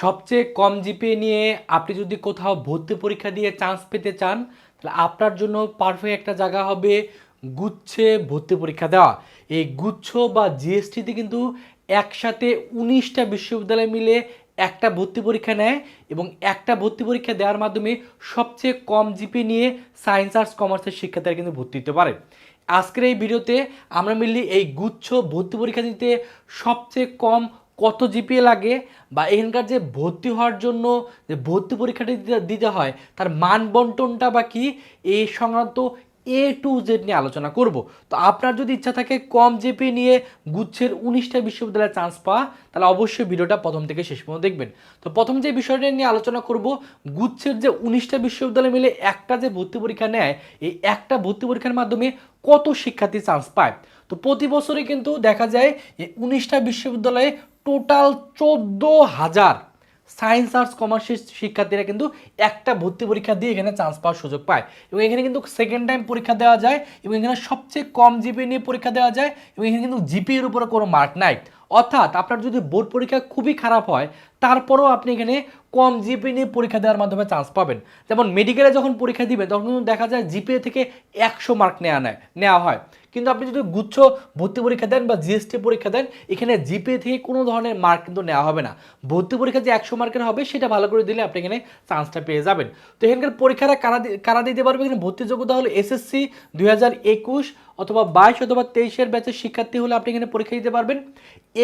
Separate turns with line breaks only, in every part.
সবচেয়ে কম জিপিএ নিয়ে আপনি যদি কোথাও ভর্তি পরীক্ষা দিয়ে চান্স পেতে চান, তাহলে আপনার জন্য পারফেক্ট একটা জায়গা হবে গুচ্ছে ভর্তি পরীক্ষা দেওয়া। এই গুচ্ছ বা জিএসটিতে কিন্তু একসাথে উনিশটা বিশ্ববিদ্যালয় মিলে একটা ভর্তি পরীক্ষা নেয় এবং একটা ভর্তি পরীক্ষা দেওয়ার মাধ্যমে সবচেয়ে কম জিপি নিয়ে সায়েন্স আর্টস কমার্সের শিক্ষার্থীরা কিন্তু ভর্তি হতে পারে। আজকের এই ভিডিওতে আমরা মিললি এই গুচ্ছ ভর্তি পরীক্ষা দিতে সবচেয়ে কম কত জিপিএ লাগে বা এখানকার যে ভর্তি হওয়ার জন্য যে ভর্তি পরীক্ষাটি দিতে- হয়, তার মান বন্টনটা বা কি? এই সংক্রান্ত এ টু জেড নিয়ে আলোচনা করব। তো আপনার যদি ইচ্ছা থাকে কম জিপি নিয়ে গুচ্ছের উনিশটা বিশ্ববিদ্যালয়ে চান্স পাওয়া, তাহলে অবশ্যই ভিডিওটা প্রথম থেকে শেষ পর্যন্ত দেখবেন। তো প্রথম যে বিষয়টা নিয়ে আলোচনা করব, গুচ্ছের যে উনিশটা বিশ্ববিদ্যালয় মিলে একটা যে ভর্তি পরীক্ষা নেয়, এই একটা ভর্তি পরীক্ষার মাধ্যমে কত শিক্ষার্থী চান্স পায়? তো প্রতি বছরই কিন্তু দেখা যায় এই উনিশটা বিশ্ববিদ্যালয়ে টোটাল চোদ্দ হাজার সায়েন্স, আর্টস, কমার্সের শিক্ষার্থীরা কিন্তু একটা ভর্তি পরীক্ষা দিয়ে এখানে চান্স পাওয়ার সুযোগ পায়। এবং এখানে কিন্তু সেকেন্ড টাইম পরীক্ষা দেওয়া যায় এবং এখানে সবচেয়ে কম জিপি নিয়ে পরীক্ষা দেওয়া যায় এবং এখানে কিন্তু জিপির উপরে কোনো মার্ক নাই। অর্থাৎ আপনার যদি বোর্ড পরীক্ষা খুবই খারাপ হয়, তারপরেও আপনি এখানে কম জিপি নিয়ে পরীক্ষা দেওয়ার মাধ্যমে চান্স পাবেন। যেমন মেডিকেলে যখন পরীক্ষা দিবেন তখন কিন্তু দেখা যায় জিপিএ থেকে একশো মার্ক নেওয়া নেয়, নেওয়া হয়। কিন্তু আপনি যদি গুচ্ছ ভর্তি পরীক্ষা দেন বা জিএসটি পরীক্ষা দেন, এখানে জিপে থেকে কোনো ধরনের মার্ক কিন্তু নেওয়া হবে না। ভর্তি পরীক্ষা যে একশো মার্কের হবে, সেটা ভালো করে দিলে আপনি এখানে চান্সটা পেয়ে যাবেন। তো এখানকার পরীক্ষাটা কারা কারা দিতে পারবে? এখানে ভর্তি যোগ্যতা হলো এসএসসি দুই হাজার একুশ অথবা বাইশ অথবা তেইশের ব্যাচের শিক্ষার্থী হলে আপনি এখানে পরীক্ষা দিতে পারবেন।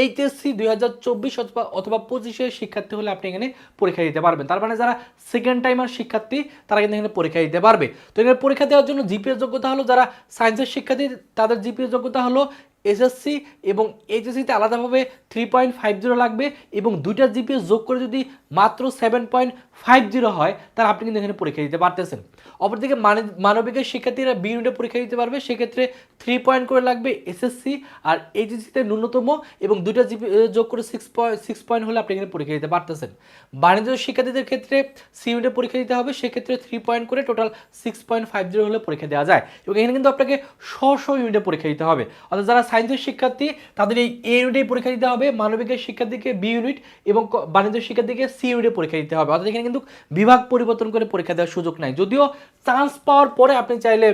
এইচএসসি দুই হাজার চব্বিশ অথবা অথবা পঁচিশের শিক্ষার্থী হলে আপনি এখানে পরীক্ষা দিতে পারবেন। তার মানে যারা সেকেন্ড টাইমার শিক্ষার্থী, তারা কিন্তু এখানে পরীক্ষা দিতে পারবে। তো এখানে পরীক্ষা দেওয়ার জন্য জিপিএস যোগ্যতা হলো যারা সায়েন্সের শিক্ষার্থী, তাদের জিপিএস যোগ্যতা হলো এসএসসি এবং এইচএসসিতে আলাদাভাবে থ্রি পয়েন্ট ফাইভ জিরো লাগবে এবং দুইটা জিপিএস যোগ করে যদি মাত্র সেভেন পয়েন্ট ফাইভ জিরো হয়, তাহলে আপনি কিন্তু এখানে পরীক্ষা দিতে পারতেছেন। অপরদিকে মানে- মানবিকের শিক্ষার্থীরা বি ইউনিটে পরীক্ষা দিতে পারবে, সেক্ষেত্রে থ্রি পয়েন্ট করে লাগবে এসএসসি আর এইচএসসিতে ন্যূনতম এবং দুইটা জিপি যোগ করে সিক্স পয়েন্ট সিক্স পয়েন্ট হলে আপনি এখানে পরীক্ষা দিতে পারতেছেন। বাণিজ্য শিক্ষার্থীদের ক্ষেত্রে সি ইউনিটে পরীক্ষা দিতে হবে, সেক্ষেত্রে থ্রি পয়েন্ট করে total six point five zero হলে পরীক্ষা দেওয়া যায়। এবং এখানে কিন্তু আপনাকে স্ব স্ব ইউনিটে পরীক্ষা দিতে হবে। অর্থাৎ যারা সায়েন্সের শিক্ষার্থী তাদের এই এ ইউনিটেই পরীক্ষা দিতে হবে, মানবিকের শিক্ষার্থীকে বি ইউনিট এবং বাণিজ্য শিক্ষার্থীকে সি ইউনিটে পরীক্ষা দিতে হবে। অর্থাৎ এখানে কিন্তু বিভাগ পরিবর্তন করে পরীক্ষা দেওয়ার সুযোগ নাই। যদিও চান্স পাওয়ার পরে আপনি চাইলে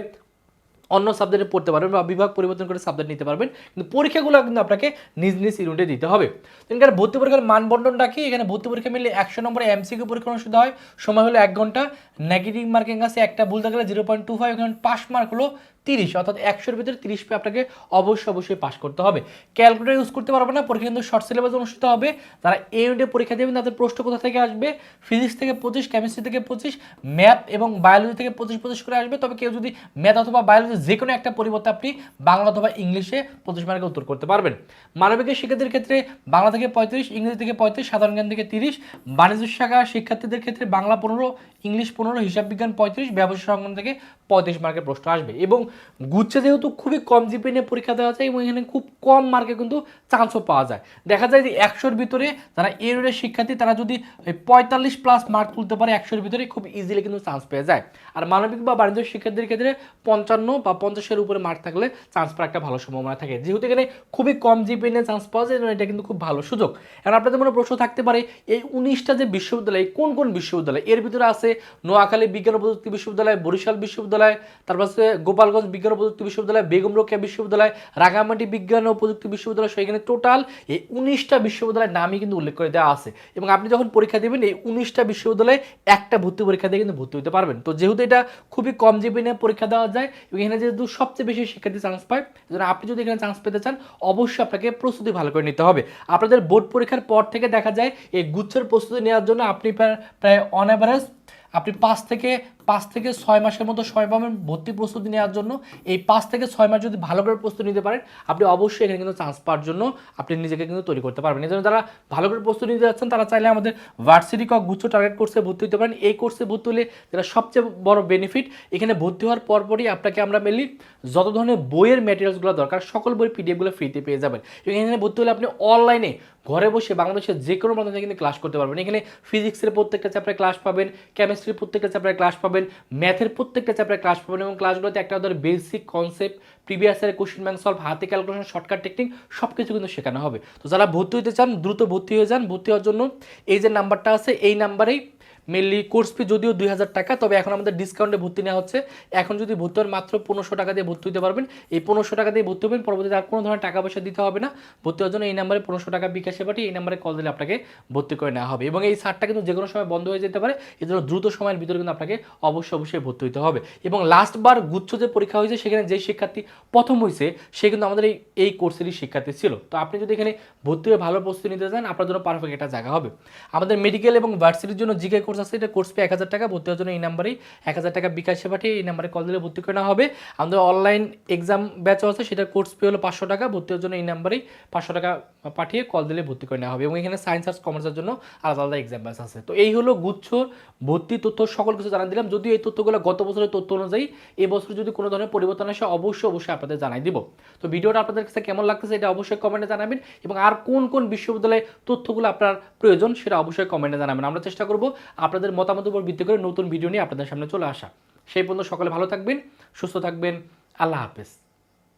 অন্য সাবজেক্টে পড়তে পারবেন বা বিভাগ পরিবর্তন করে সাবজেক্ট নিতে পারবেন, কিন্তু পরীক্ষাগুলো কিন্তু আপনাকে নিজ নিজ ইউনিটে দিতে হবে। এখানে ভর্তি পরীক্ষার মানবন্টনটা কি? এখানে ভর্তি পরীক্ষা মিলে একশো নম্বরে এমসিকিউ পরীক্ষা অনুষ্ঠিত হয়। সময় হলো এক ঘণ্টা। নেগেটিভ মার্কিং আছে, একটা ভুল থাকলে জিরো পয়েন্ট টু ফাইভ এখানে পাস মার্ক হলো তিরিশ, অর্থাৎ একশোর ভিতরে তিরিশ পেয়ে আপনাকে অবশ্যই অবশ্যই পাস করতে হবে। ক্যালকুলেটার ইউজ করতে পারবে না, পরীক্ষা কিন্তু শর্ট সিলেবাস অনুষ্ঠিত হবে। তারা এই ইউনিটে পরীক্ষা দেবেন, তাদের প্রশ্ন কোথা থেকে আসবে? ফিজিক্স থেকে পঁচিশ কেমিস্ট্রি থেকে পঁচিশ ম্যাথ এবং বায়োলজি থেকে পঁচিশ পঁচিশ করে আসবে। তবে কেউ যদি ম্যাথ অথবা বায়োলজি যে কোনো একটা পরিবর্তে আপনি বাংলা অথবা ইংলিশে পঁচিশ মার্কে উত্তর করতে পারবেন। মানবিকের শিক্ষার্থীদের ক্ষেত্রে বাংলা থেকে পঁয়ত্রিশ, ইংরেজি থেকে পঁয়ত্রিশ, সাধারণ জ্ঞান থেকে তিরিশ, বাণিজ্য শাখা শিক্ষার্থীদের ক্ষেত্রে বাংলা পনেরো, ইংলিশ পনেরো, হিসাব বিজ্ঞান পঁয়ত্রিশ, ব্যবসা সংক্রান্ত থেকে পঁয়ত্রিশ মার্কের প্রশ্ন আসবে। এবং গুচ্ছে যেহেতু খুবই কম জিপি নিয়ে পরীক্ষা দেওয়া যায় এবং এখানে খুব কম মার্কে কিন্তু চান্সও পাওয়া যায়। দেখা যায় যে একশোর ভিতরে যারা এর শিক্ষার্থী, তারা যদি পঁয়তাল্লিশ প্লাস মার্ক তুলতে পারে একশোর ভিতরে, খুব ইজিলি কিন্তু চান্স পেয়ে যায়। আর মানবিক বা বাণিজ্য শিক্ষার্থীদের ক্ষেত্রে পঞ্চান্ন বা পঞ্চাশের উপরে মার্ক থাকলে চান্স পাওয়ার একটা ভালো সম্ভাবনা থাকে। যেহেতু এখানে খুবই কম জিপি নিয়ে চান্স পাওয়া যায়, এটা কিন্তু খুব ভালো সুযোগ। এখন আপনাদের মনে প্রশ্ন থাকতে পারে, এই উনিশটা যে বিশ্ববিদ্যালয়, কোন কোন বিশ্ববিদ্যালয়? এর ভিতরে আছে নোয়াখালী বিজ্ঞান প্রযুক্তি বিশ্ববিদ্যালয়, বরিশাল বিশ্ববিদ্যালয়, তারপর আছে গোপালগঞ্জ বিজ্ঞান ও প্রযুক্তি বিশ্ববিদ্যালয়, বেগম রোকেয়া বিশ্ববিদ্যালয় রাঙামাটি বিজ্ঞান ও প্রযুক্তি বিশ্ববিদ্যালয়, সেখানে টোটাল এই উনিশটা বিশ্ববিদ্যালয়ের নামই কিন্তু উল্লেখ করে দেওয়া আছে। এবং আপনি যখন পরীক্ষা দেবেন, এই উনিশটা বিশ্ববিদ্যালয়ে একটা ভর্তি পরীক্ষা দিয়ে কিন্তু ভর্তি হতে পারবেন। তো যেহেতু এটা খুবই কম জিপি নিয়ে পরীক্ষা দেওয়া যায়, এবং এখানে যেহেতু সবচেয়ে বেশি শিক্ষার্থী চান্স পায় এজন্য আপনি যদি এখানে চান্স পেতে চান, অবশ্যই আপনাকে প্রস্তুতি ভালো করে নিতে হবে। আপনাদের বোর্ড পরীক্ষার পর থেকে দেখা যায়, এই গুচ্ছের প্রস্তুতি নেওয়ার জন্য আপনি প্রায় অন অ্যাভারেজ আপনি পাঁচ থেকে পাঁচ থেকে ছয় মাসের মতো সময় পাবেন ভর্তি প্রস্তুতি নেওয়ার জন্য। এই পাঁচ থেকে ছয় মাস যদি ভালো করে প্রস্তুতি নিতে পারেন, আপনি অবশ্যই এখানে কিন্তু চান্স পাওয়ার জন্য আপনি নিজেকে কিন্তু তৈরি করতে পারবেন। এই জন্য যারা ভালো করে প্রস্তুতি নিতে যাচ্ছেন, তারা চাইলে আমাদের ভার্সিটি ক গুচ্ছ টার্গেট কোর্সে ভর্তি হতে পারেন। এই কোর্সে ভর্তি হলে যেটা সবচেয়ে বড় বেনিফিট এখানে ভর্তি হওয়ার পরপরই আপনাকে আমরা মেনলি যত ধরনের বইয়ের ম্যাটেরিয়ালসগুলো দরকার, সকল বইয়ের পিডিএফগুলো ফ্রিতে পেয়ে যাবেন। এখানে ভর্তি হলে আপনি অনলাইনে ঘরে বসে বাংলাদেশের যে কোনো প্রান্ত কিন্তু ক্লাস করতে পারবেন। এখানে ফিজিক্সের প্রত্যেকটা চ্যাপ্টারে ক্লাস পাবেন কেমিস্ট্রির প্রত্যেকটা চ্যাপ্টারে ক্লাস পাবেন। পাবেন ম্যাথের প্রত্যেকটা চ্যাপ্টারে ক্লাস পাবেন এবং ক্লাসগুলোতে একটা ধর বেসিক কনসেপ্ট প্রিভিয়াস ইয়ারের কোশ্চেন ব্যাংক সলভ হাতে ক্যালকুলেশন শর্টকাট টেকনিক সব কিছু কিন্তু শেখানো হবে। তো যারা ভর্তি হতে চান, দ্রুত ভর্তি হয়ে যান। ভর্তি হওয়ার জন্য এই যে নাম্বারটা আছে, এই নাম্বারেই মেনলি কোর্স ফি যদিও দুই হাজার টাকা, তবে এখন আমাদের ডিসকাউন্টে ভর্তি নেওয়া হচ্ছে। এখন যদি ভর্তি হন মাত্র পনেরোশো টাকা দিয়ে ভর্তি হতে পারবেন। এই পনেরোশো টাকা দিয়ে ভর্তি হবেন, পরবর্তীতে আর কোনো ধরনের টাকা পয়সা দিতে হবে না। ভর্তি হওয়ার জন্য এই নাম্বারে পনেরোশো টাকা বিকাশে পাঠিয়ে এই নাম্বারে কল দিলে আপনাকে ভর্তি করে নেওয়া হবে। এবং এই সারটা কিন্তু যে কোনো সময় বন্ধ হয়ে যেতে পারে এই জন্য দ্রুত সময়ের ভিতরে কিন্তু আপনাকে অবশ্যই অবশ্যই ভর্তি হতে হবে। এবং লাস্ট বার গুচ্ছ যে পরীক্ষা হয়েছে, সেখানে যে শিক্ষার্থী প্রথম হয়েছে, সে কিন্তু আমাদের এই এই কোর্সেরই শিক্ষার্থী ছিল। তো আপনি যদি এখানে ভর্তি হয়ে ভালো প্রস্তুতি নিতে চান, আপনার জন্য পারফেক্ট একটা জায়গা হবে। আমাদের মেডিকেল এবং ভার্সিটির জন্য জিকে কোর্স আছে, এটা কোর্স পে এক হাজার টাকা, ভর্তি হওয়ার জন্য এই নাম্বারেই এক হাজার টাকা বিকাশে পাঠিয়ে এই নাম্বারে কল দিলে ভর্তি করে হবে। আমাদের অনলাইন এক্সাম ব্যাচও আছে, সেটার কোর্স পে হলো পাঁচশো টাকা, ভর্তি হওয়ার জন্য এই নাম্বারেই পাঁচশো টাকা পাঠিয়ে কল দিলে ভর্তি করে নেওয়া হবে। এবং এখানে সায়েন্স আর্টস কমার্সের জন্য আলাদা আলাদা এক্সাম ব্যাচ আছে। তো এই হলো গুচ্ছর ভর্তি তথ্য, সকল কিছু জানাই দিলাম। যদিও এই তথ্যগুলো গত বছরের তথ্য অনুযায়ী এই বছর যদি কোনো ধরনের পরিবর্তন আসে, অবশ্যই অবশ্যই আপনাদের জানাই দিব। তো ভিডিওটা আপনাদের কাছে কেমন লাগতেছে এটা অবশ্যই কমেন্টে জানাবেন। এবং আর কোন কোন বিশ্ববিদ্যালয়ে তথ্যগুলো আপনার প্রয়োজন, সেটা অবশ্যই কমেন্টে জানাবেন। আমরা চেষ্টা করব আপনাদের মতামত উপর ভিত্তি করে নতুন ভিডিও নিয়ে আপনাদের সামনে চলে আসা। সেই পর্যন্ত সকলে ভালো থাকবেন, সুস্থ থাকবেন, আল্লাহ হাফেজ।